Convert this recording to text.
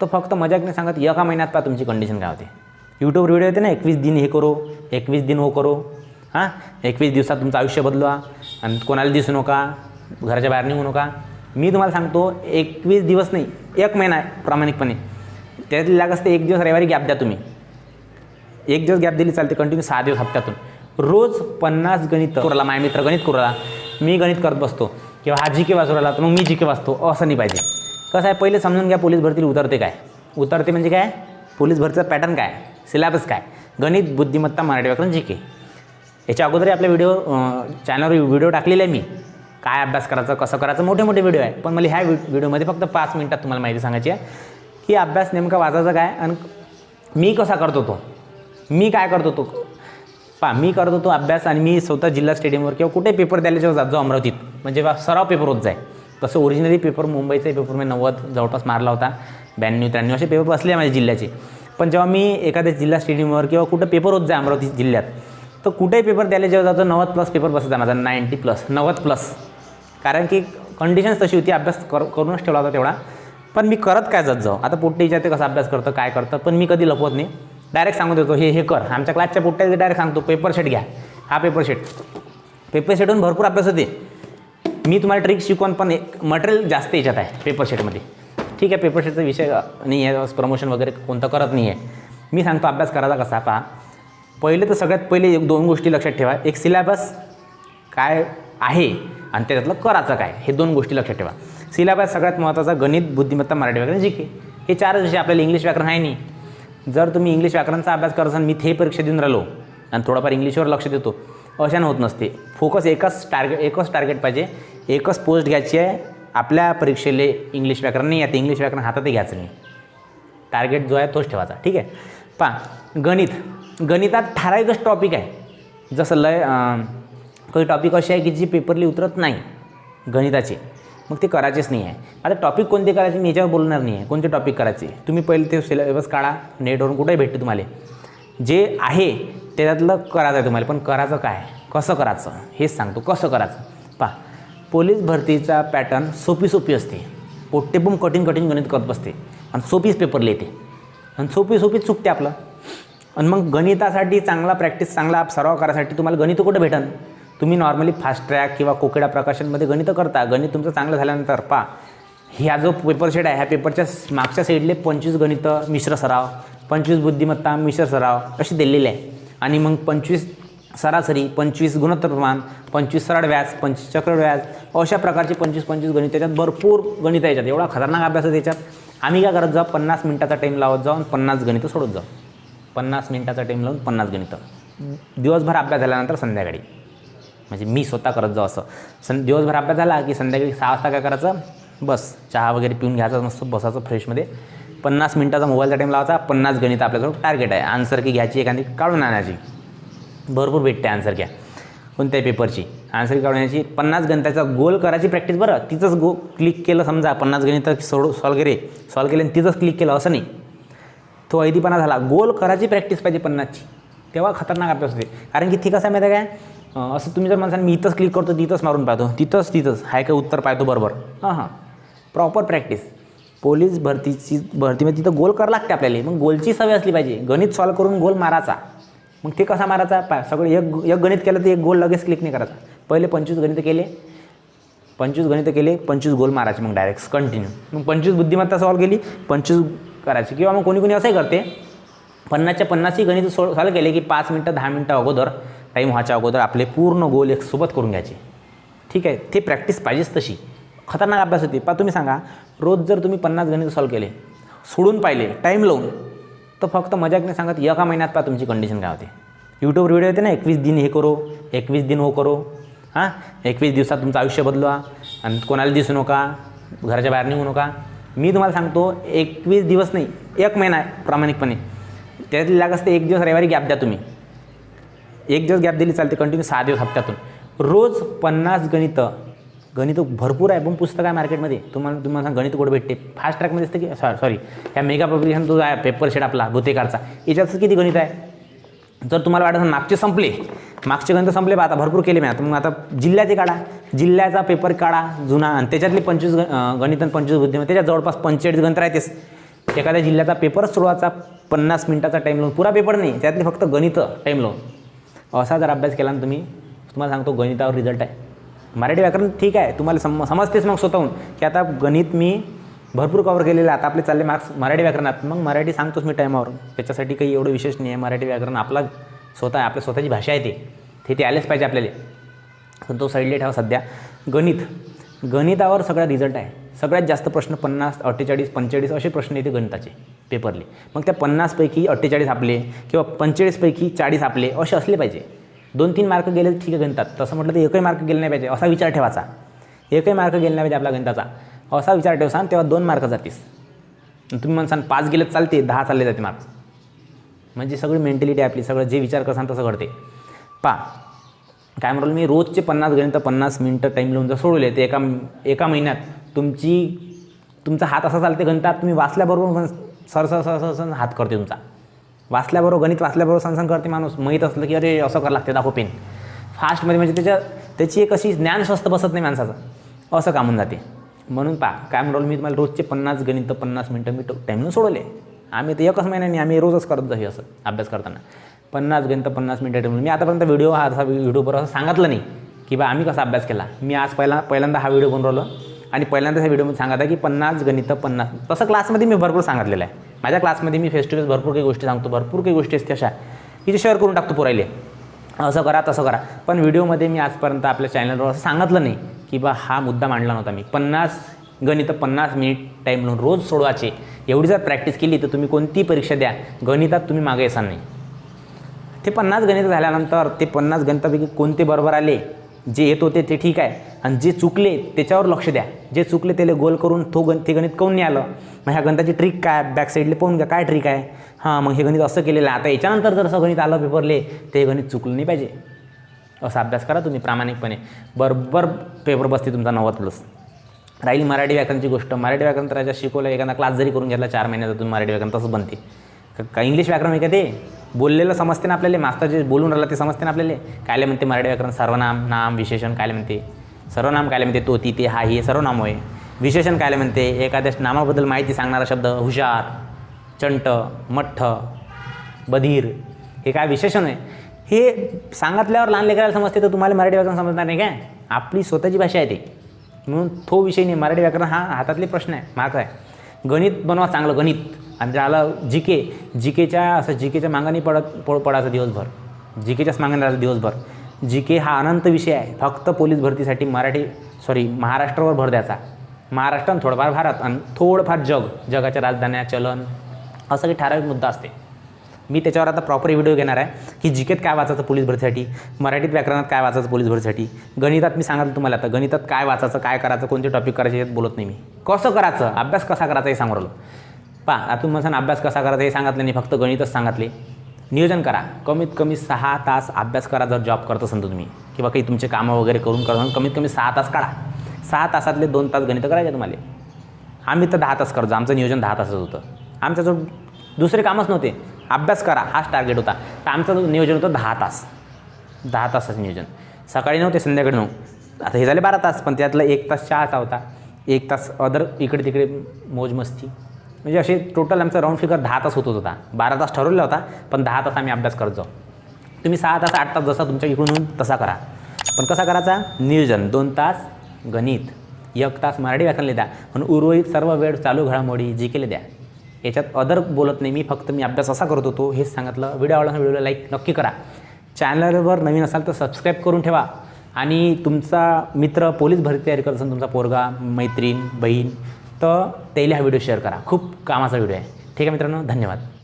तर फक्त मजाक नाही सांगत एका महिन्यात पहा तुमची कंडिशन काय होते. यूट्यूब व्हिडिओ येते ना एकवीस दिन हे करो एकवीस दिन हो करो. हां? एकवीस दिवसात तुमचं आयुष्य बदलवा. आणि कोणाला दिसू नका घराच्या बाहेर निघू नका. मी तुम्हाला सांगतो एकवीस दिवस नाही एक महिना आहे प्रामाणिकपणे. त्यातली लागत असते एक दिवस रविवारी गॅप द्या तुम्ही. एक दिवस गॅप दिली चालते कंटिन्यू सहा दिवस हप्त्यातून. रोज पन्नास गणित कुराला माय मित्र गणित कुराला. मी गणित करत बसतो. किंवा हा जी के वाचू राहिला तर मग मी जी के वाचतो असं नाही पाहिजे. कसं आहे पहिले समजून घ्या पोलीस भरतीला उतरते काय? उतरते म्हणजे काय? पोलीस भरतीचा पॅटर्न काय? सिलेबस काय? गणित बुद्धिमत्ता मराठी व्याकरण जी के. याच्या अगोदरही आपल्या व्हिडिओ चॅनलवर व्हिडिओ टाकलेला आहे मी. काय अभ्यास करायचं कसं करायचं मोठे मोठे व्हिडिओ आहे. पण मला ह्या व्हि व्हिडिओमध्ये फक्त पाच मिनिटात तुम्हाला माहिती सांगायची आहे की अभ्यास नेमका वाचायचा काय आणि मी कसा करतो तो मी काय करतो तो पा मी करत होतो अभ्यास आणि मी स्वतः जिल्हा स्टेडियमवर किंवा कुठे पेपर द्यायला जेव्हा जात जाऊ अमरावतीत. म्हणजे बा सराव पेपर होत जाय. तसं ओरिजिनली पेपर मुंबईचा पेपर मी नव्वद जवळपास मारला होता. ब्याण्णव त्र्याण्णव असे पेपर बसले माझ्या जिल्ह्याचे. पण जेव्हा मी एखाद्या जिल्हा स्टेडियमवर किंवा कुठं पेपर होत जाय अमरावती जिल्ह्यात तर कुठेही पेपर द्यायला जेव्हा जातो नव्वद प्लस पेपर बसायचा माझा. नाईंटी प्लस नव्वद प्लस कारण की कंडिशन्स तशी होती अभ्यास कर करूनच ठेवला होता तेवढा. पण मी करत काय जात जाऊ? आता पोट्टे विचारते कसा अभ्यास करतं काय करतं पण मी कधी लपवत नाही. डायरेक्ट सांगून देतो हे हे कर. आमच्या क्लासच्या पोट्ट्या डायरेक्ट सांगतो पेपर शेट घ्या. हा पेपर शेट पेपर शेटहून भरपूर अभ्यास होते. मी तुम्हाला ट्रिक शिकवून पण एक मटेरियल जास्त याच्यात आहे पेपरशेटमध्ये ठीक आहे पेपर विषय नाही आहे प्रमोशन वगैरे कोणतं करत नाही आहे. मी सांगतो अभ्यास करायचा कसा पहा. पहिले तर सगळ्यात पहिले एक दोन गोष्टी लक्षात ठेवा. एक सिलॅबस काय आहे आणि त्याच्यातलं करायचं काय हे दोन गोष्टी लक्षात ठेवा. सिलॅबस सगळ्यात महत्त्वाचा गणित बुद्धिमत्ता मराठी व्याकरण जी हे चारच विषय आपल्याला इंग्लिश व्याकरण आहे नाही. जर तुम्ही इंग्लिश व्याकरणचा अभ्यास करत असाल मी ते परीक्षा देऊन राहिलो आणि थोडंफार इंग्लिशवर लक्ष देतो अशानं होत नसते. फोकस एकच टार्गेट एकच टार्गेट पाहिजे. एकच पोस्ट घ्यायची आहे. आपल्या परीक्षेले इंग्लिश व्याकरण नाही आता इंग्लिश व्याकरण हातातही घ्यायचं नाही. टार्गेट जो आहे तोच ठेवायचा ठीक आहे? पा गणित. गणितात ठराविकच टॉपिक आहे. जसं लय काही टॉपिक असे आहे की जी पेपरली उतरत नाही गणिताचे. मग ते करायचेच नाही आहे. आता टॉपिक कोणते करायचे मी याच्यावर बोलणार नाही आहे. कोणते टॉपिक करायचे? तुम्ही पहिले ते सिलेबस काढा नेटवरून कुठेही भेटते तुम्हाला. जे आहे त्याच्यातलं करायचं आहे तुम्हाला. पण करायचं काय? कसं करायचं? हेच सांगतो. कसं करायचं? पा पोलीस भरतीचा पॅटर्न सोपी सोपी असते. पोट्टे पण कठीण कठीण गणित करत बसते. आणि सोपीच पेपर लिहिते. आणि सोपी सोपीच चुकते आपलं. आणि मग गणितासाठी चांगला प्रॅक्टिस चांगला सराव करायसाठी तुम्हाला गणित कुठं भेटन? तुम्ही नॉर्मली फास्ट ट्रॅक किंवा कोकिडा प्रकाशनमध्ये गणितं करता. गणित तुमचं चांगलं झाल्यानंतर पा ह्या जो पेपर शेड आहे ह्या पेपरच्या मागच्या साईडले पंचवीस गणितं मिश्र सराव पंचवीस बुद्धिमत्ता मिश्र सराव अशी दिलेली आहे. आणि मग पंचवीस सरासरी पंचवीस गुणोत्तर प्रमाण पंचवीस सरळ व्याज पंचवीस चक्र व्याज अशा प्रकारचे पंचवीस पंचवीस गणित त्याच्यात भरपूर गणित आहे याच्यात एवढा खतरनाक अभ्यास आहे त्याच्यात आम्ही काय करत जाऊ? पन्नास मिनिटाचा टाईम लावत जाऊ आणि पन्नास गणितं सोडत जाऊ. पन्नास मिनिटाचा टाईम लावून पन्नास गणितं. दिवसभर अभ्यास झाल्यानंतर संध्याकाळी. म्हणजे मी स्वतः करत जाऊ असं. सं दिवसभर अभ्यास झाला की संध्याकाळी सहा वाजता काय करायचं? बस चहा वगैरे पिऊन घ्यायचा मस्त बसायचं फ्रेशमध्ये पन्नास मिनिटाचा मोबाईलचा टाईम लावायचा. पन्नास गणित आपल्याजवळ टार्गेट आहे. आन्सर की घ्यायची एखादी? काढून आणायची. भरपूर भेटते आन्सर घ्या. कोणत्याही पेपरची आन्सर काढण्याची काढून पन्नास गणिताचा गोल करायची प्रॅक्टिस बरं. तिथंच गो क्लिक केलं समजा पन्नास गणित सोड सॉल्व केले. सॉल्व केले आणि तिथंच क्लिक केलं असं नाही. तो ऐदीपणा झाला. गोल करायची प्रॅक्टिस पाहिजे पन्नासची. तेव्हा खतरनाक अभ्यास होते. कारण की ती कसं आहे माहिती आहे काय असं तुम्ही जर म्हणसाल मी इथंच क्लिक करतो तिथंच मारून पाहतो. तिथंच तिथंच. हाय काय उत्तर पाहतो बरोबर. हां हां. प्रॉपर प्रॅक्टिस पोलीस भरतीची भरतीमध्ये तिथं गोल करावं लागते आपल्याला. मग गोलची सवय असली पाहिजे. गणित सॉल्व करून गोल मारायचा. मग ते कसा मारायचा? पा सगळं एक एक गणित केलं तर एक गोल लगेच क्लिक नाही करायचा. पहिले पंचवीस गणित केले. पंचवीस गणितं केले पंचवीस गोल मारायचे मग डायरेक्ट कंटिन्यू मग पंचवीस बुद्धिमत्ता सॉल्व केली पंचवीस करायची. किंवा मग कोणी कोणी असंही करते पन्नासच्या पन्नासही गणित सो सॉल्व केले की पाच मिनटं दहा मिनटं अगोदर टाईम व्हायच्या अगोदर आपले पूर्ण गोल एक सोबत करून घ्यायचे. ठीक आहे? ते प्रॅक्टिस पाहिजेच तशी. खतरनाक अभ्यास होती. पा तुम्ही सांगा रोज जर तुम्ही पन्नास गणित सॉल्व केले सोडून पाहिले टाईम लावून तर फक्त मजाक नाही सांगत एका महिन्यात पहा तुमची कंडिशन काय होते. यूट्यूबवर व्हिडिओ येते ना एकवीस दिन हे करो एकवीस दिन हो करो. हां? एकवीस दिवसात तुमचं आयुष्य बदलवा. आणि कोणाला दिसू नका घराच्या बाहेर निघू नका. मी तुम्हाला सांगतो एकवीस दिवस नाही एक महिना आहे प्रामाणिकपणे. त्यातली लागत असते एक दिवस रविवारी गॅप द्या तुम्ही. एक दिवस गॅप दिली चालते कंटिन्यू सहा दिवस हप्त्यातून. रोज पन्नास गणितं गणित भरपूर आहे पण पुस्तक आहे मार्केटमध्ये. तुम्हाला तुम्हाला सांग गणित कुठं भेटते? फास्ट ट्रॅकमध्ये असतं की सॉरी सॉरी ह्या मेगा पब्लिकेशन जो आहे पेपर शेड आपला भूतेकारचा याच्यातच किती गणित आहे? जर तुम्हाला वाटत मागचे संपले मागचे गणित संपले बा आता भरपूर केले मी. आता मग आता जिल्ह्याचे काढा. जिल्ह्याचा पेपर काढा जुना आणि त्याच्यातले पंचवीस ग- गणित आणि पंचवीस बुद्धिमत्ता त्याच्यात जवळपास पंचेचाळीस गणित राहतेच एखाद्या जिल्ह्याचा पेपरच सोडवायचा पन्नास मिनिटाचा टाईम लावून पुरा पेपर नाही त्यातले फक्त गणित टाईम लावून असा जर अभ्यास केला ना तुम्ही तुम्हाला सांगतो गणितावर रिझल्ट आहे. मराठी व्याकरण ठीक आहे. तुम्हाला सम समजतेच मग स्वतःहून. की आता गणित मी भरपूर कवर केलेलं आहे. आता आपले चालले मार्क्स मराठी व्याकरणात. मग मराठी सांगतोच मी टायमावर त्याच्यासाठी काही एवढं विशेष नाही आहे. मराठी व्याकरण आपला स्वतः आपल्या स्वतःची भाषा आहे ते. ते ते आलेच पाहिजे आपल्याला. पण तो साईडला ठेवा सध्या. गणित. गणितावर सगळा रिझल्ट आहे. सगळ्यात जास्त प्रश्न पन्नास अठ्ठेचाळीस पंचेचाळीस असे प्रश्न येते गणिताचे पेपरले मग त्या पन्नासपैकी अठ्ठेचाळीस आपले किंवा पंचेचाळीसपैकी चाळीस आपले असे असले पाहिजे. दोन तीन मार्क गेले ठीक आहे गणितात. तसं म्हटलं तर एकही मार्क गेले नाही पाहिजे. असा विचार ठेवायचा. एकही मार्क गेले नाही पाहिजे आपला गणिताचा. असा विचार ठेवसान तेव्हा दोन मार्क जातीस. तुम्ही म्हणसान पाच गेले चालते दहा चालले जाते मार्क्स म्हणजे सगळी मेंटॅलिटी आपली. सगळं जे विचार करसान तसं घडते. पा काय म्हणाल मी? रोजचे पन्नास गणितं पन्नास मिनटं टाईम लावून जर सोडवले ते एका एका महिन्यात तुमची तुमचा हात असा चालते गणितात तुम्ही वाचल्याबरोबर पण सर सर सर सर हात करते तुमचा. वाचल्याबरोबर गणित वाचल्याबरोबर सणसण करते माणूस. माहीत असलं की अरे असं करावं लागते दाखव पेन. फास्टमध्ये म्हणजे त्याच्या त्याची एक अशी ज्ञान स्वस्त बसत नाही माणसाचं. असं कामून जाते. म्हणून पा काय म्हणाल मी तुम्हाला रोजचे पन्नास गणित पन्नास मिनटं मी टाईमनं सोडवले. आम्ही तर एकच महिन्याने आम्ही रोजच करत जाऊ असं अभ्यास करताना. पन्नास गणित पन्नास मिनटं टाईम मी आतापर्यंत व्हिडिओ हा असा व्हिडिओवर असं सांगितलं नाही की बा आम्ही कसा अभ्यास केला. मी आज पहिला पहिल्यांदा हा व्हिडिओ बनवलो आणि पहिल्यांदा ह्या व्हिडिओमध्ये सांगत आहे की पन्नास गणित पन्नास तसं क्लासमध्ये मी भरपूर सांगितलेलं आहे. माझ्या क्लासमध्ये मी फेस टू फेस भरपूर काही गोष्टी सांगतो भरपूर काही गोष्टी असते अशा की जे शेअर करून टाकतो पुरायले. असं करा तसं करा. पण व्हिडिओमध्ये मी आजपर्यंत आपल्या चॅनलवर असं सांगितलं नाही की बा हा मुद्दा मांडला नव्हता मी. पन्नास गणित पन्नास मिनिट टाईम म्हणून रोज सोडवायचे. एवढी जर प्रॅक्टिस केली तर तुम्ही कोणतीही परीक्षा द्या. गणितात तुम्ही मागे येसाल नाही. ते पन्नास गणित झाल्यानंतर ते पन्नास गणितापैकी कोणते बरोबर आले? जे येत होते ते ठीक आहे. आणि जे चुकले त्याच्यावर लक्ष द्या. जे चुकले त्याला गोल करून तो गण ते गणित काऊन नाही आलं? मग ह्या गणिताची ट्रिक काय? बॅक साईडले पाहून घ्या काय ट्रिक आहे? हां मग हे गणित असं केलेलं आहे. आता याच्यानंतर जर असं गणित आलं पेपरले ते गणित चुकलं नाही पाहिजे. असा अभ्यास करा तुम्ही प्रामाणिकपणे. बरोबर पेपर बसते तुमचा नव्वद प्लस राहील मराठी व्याकरणची गोष्ट. मराठी व्याकरण तर याच्यात शिकवलं एखादा क्लास जरी करून घेतला चार महिन्याचा तुम्ही मराठी व्याकरण तसंच बनते. का- का इंग्लिश व्याकरण आहे का ते? बोललेलं समजते ना आपल्याला मास्तर जे बोलून राहिला ते समजते ना आपल्याला? कायले म्हणते मराठी व्याकरण सर्वनाम नाम विशेषण कायले म्हणते? सर्वनाम कायले म्हणते तो ती ते हा ही सर्वनाम होय. विशेषण कायले म्हणते एखाद्या नामाबद्दल माहिती सांगणारा शब्द हुशार चंट मठ्ठ बधीर हे काय विशेषण आहे? हे सांगितल्यावर लहान लेकराला समजते तर तुम्हाला मराठी व्याकरण समजणार नाही काय? आपली स्वतःची भाषा आहे ते. म्हणून तो विषय नाही मराठी व्याकरण हा हातातले प्रश्न आहे मार्क आहे. गणित बनवा चांगलं गणित. आणि त्याला जी के जी केच्या असं जी केच्या मागाने पडत पड पडायचं दिवसभर. जी केच्याच मागाने राहायचं दिवसभर. जी के हा अनंत विषय आहे. फक्त पोलीस भरतीसाठी मराठी सॉरी महाराष्ट्रावर भर द्यायचा. महाराष्ट्र आणि थोडंफार भारत आणि थोडंफार जग जगाच्या राजधान्या चलन असं काही ठराविक मुद्दा असते. मी त्याच्यावर आता प्रॉपर व्हिडिओ घेणार आहे की जिकेत काय वाचायचं पोलीस भरतीसाठी मराठीत व्याकरणात काय वाचायचं पोलीस भरतीसाठी. गणितात मी सांगितलं तुम्हाला आता गणितात काय वाचायचं काय करायचं कोणते टॉपिक करायचे यात बोलत नाही मी. कसं करायचं अभ्यास कसा करायचा हे सांगू राहिलो. पा आता तुम्हाला अभ्यास कसा करायचा हे सांगितलं नाही फक्त गणितच सांगितले. नियोजन करा. कमीत कमी सहा तास अभ्यास करा जर जॉब करत असाल तुम्ही. किंवा काही तुमचे कामं वगैरे करून करत कमीत कमी सहा तास काढा. सहा तासातले दोन तास गणितं करायचे तुम्हाला. आम्ही तर दहा तास करतो. आमचं नियोजन दहा तासच होतं. आमच्याजवळ दुसरे कामच नव्हते अभ्यास करा. हाच टार्गेट होता. तर आमचं नियोजन होतं दहा तास. दहा तासाचं नियोजन. सकाळी नव्हते संध्याकाळी नऊ आता हे झाले बारा तास पण त्यातला एक तास चहाचा होता. एक तास अदर इकडे तिकडे मोजमस्ती म्हणजे असे टोटल आमचा राऊंड फिगर दहा तास होतच होता बारा तास ठरवला होता पण दहा तास आम्ही अभ्यास करत जाऊ. तुम्ही सहा तास आठ तास जसा तुमच्या इकडून होऊन तसा करा. पण कसा करायचा? नियोजन. दोन तास गणित. एक तास मराठी व्याकरण द्या पण उर्वरित सर्व वेळ चालू घडामोडी जी केले द्या. याच्यात अदर बोलत नाही. मी फक्त मी अभ्यास असा करत होतो हेच सांगितलं. व्हिडिओ आवडला व्हिडिओला लाईक नक्की करा. चॅनलवर नवीन असाल तर सबस्क्राईब करून ठेवा. आणि तुमचा मित्र पोलीस भरती तयारी करत असेल तुमचा पोरगा मैत्रीण बहीण तर त्याला हा व्हिडिओ शेअर करा. खूप कामाचा व्हिडिओ आहे. ठीक आहे मित्रांनो धन्यवाद.